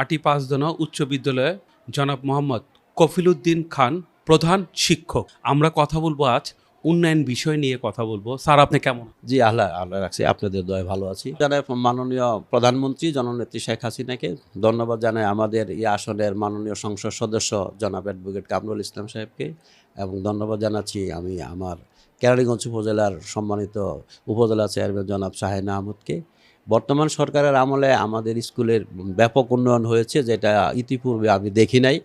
আটি পাঁচদনা উচ্চ বিদ্যালয়ে জনাব মোহাম্মদ কফিলুদ্দিন খান প্রধান শিক্ষক। আমরা কথা বলব আজ উন্নয়ন বিষয় নিয়ে কথা বলব। স্যার, আপনি কেমন? জি, আল্লাহ আল্লাহ রাখছি, আপনাদের দয় ভালো আছি। জানাই মাননীয় প্রধানমন্ত্রী, জননেত্রী শেখ হাসিনাকে ধন্যবাদ জানাই আমাদের এই আসনের মাননীয় সংসদ সদস্য জনাব অ্যাডভোকেট কামরুল ইসলাম সাহেবকে এবং ধন্যবাদ জানাচ্ছি আমি আমার কেরানীগঞ্জ উপজেলার সম্মানিত উপজেলা চেয়ারম্যান জনাব শাহেন আহমদকে। বর্তমান সরকারের আমলে আমাদের স্কুলের ব্যাপক উন্নয়ন হয়েছে, যেটা ইতিপূর্বে আমি দেখি নাই।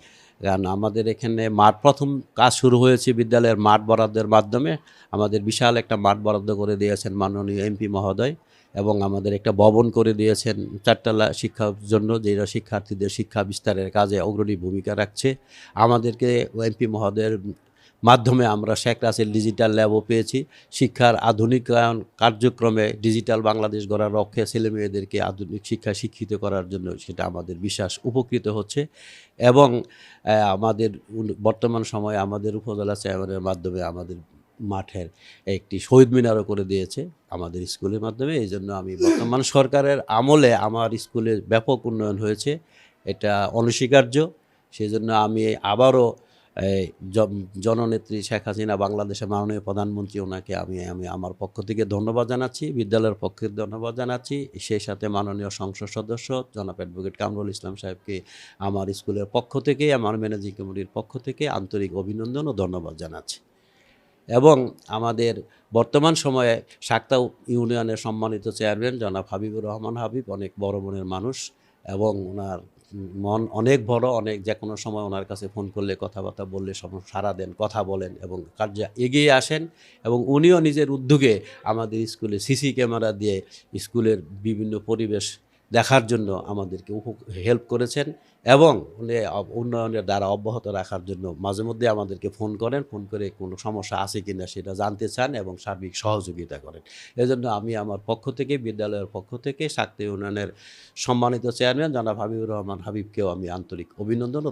কারণ আমাদের এখানে মাঠ, প্রথম কাজ শুরু হয়েছে বিদ্যালয়ের মাঠ বরাদ্দের মাধ্যমে। আমাদের বিশাল একটা মাঠ বরাদ্দ করে দিয়েছেন মাননীয় এমপি মহোদয় এবং আমাদের একটা ভবন করে দিয়েছেন চারতলা শিক্ষার জন্য, যেটা শিক্ষার্থীদের শিক্ষা বিস্তারের কাজে অগ্রণী ভূমিকা রাখছে। আমাদেরকে এমপি মহোদয়ের মাধ্যমে আমরা শেখ রাসেল ডিজিটাল ল্যাবও পেয়েছি। শিক্ষার আধুনিকায়ন কার্যক্রমে ডিজিটাল বাংলাদেশ গড়ার লক্ষ্যে ছেলেমেয়েদেরকে আধুনিক শিক্ষা শিক্ষিত করার জন্য সেটা আমাদের বিশ্বাস উপকৃত হচ্ছে এবং আমাদের বর্তমান সময়ে আমাদের উপজেলা চেয়ারম্যানের মাধ্যমে আমাদের মাঠের একটি শহীদ মিনারও করে দিয়েছে আমাদের স্কুলের মাধ্যমে। এই জন্য আমি বর্তমান সরকারের আমলে আমার স্কুলের ব্যাপক উন্নয়ন হয়েছে। এটা অনস্বীকার্য। সেই জন্য আমি আবারও জননেত্রী শেখ হাসিনা বাংলাদেশের মাননীয় প্রধানমন্ত্রী, ওনাকে আমি আমি আমার পক্ষ থেকে ধন্যবাদ জানাচ্ছি, বিদ্যালয়ের পক্ষে ধন্যবাদ জানাচ্ছি। সেই সাথে মাননীয় সংসদ সদস্য জনাব অ্যাডভোকেট কামরুল ইসলাম সাহেবকে আমার স্কুলের পক্ষ থেকে, আমার ম্যানেজিং কমিটির পক্ষ থেকে আন্তরিক অভিনন্দন ও ধন্যবাদ জানাচ্ছি। এবং আমাদের বর্তমান সময়ে সাক্তা ইউনিয়নের সম্মানিত চেয়ারম্যান জনাব হাবিবুর রহমান হাবিব, অনেক বড় মনের মানুষ এবং ওনার মন অনেক বড়, অনেক যে কোনো সময় ওনার কাছে ফোন করলে, কথাবার্তা বললে সব সারা দেন, কথা বলেন এবং কার্যে এগিয়ে আসেন এবং উনিও নিজের উদ্যোগে আমাদের স্কুলে সিসি ক্যামেরা দিয়ে স্কুলের বিভিন্ন পরিবেশ দেখার জন্য আমাদেরকে হেল্প করেছেন এবং উনি উন্নয়নের দ্বারা অব্যাহত রাখার জন্য মাঝে মধ্যে আমাদেরকে ফোন করেন ফোন করে কোনো সমস্যা আছে কি না সেটা জানতে চান এবং সার্বিক সহযোগিতা করেন। এজন্য আমি আমার পক্ষ থেকে, বিদ্যালয়ের পক্ষ থেকে শাক্তি উন্নয়নের সম্মানিত চেয়ারম্যান জনাব হাবিবুর রহমান হাবিবকেও আমি আন্তরিক অভিনন্দন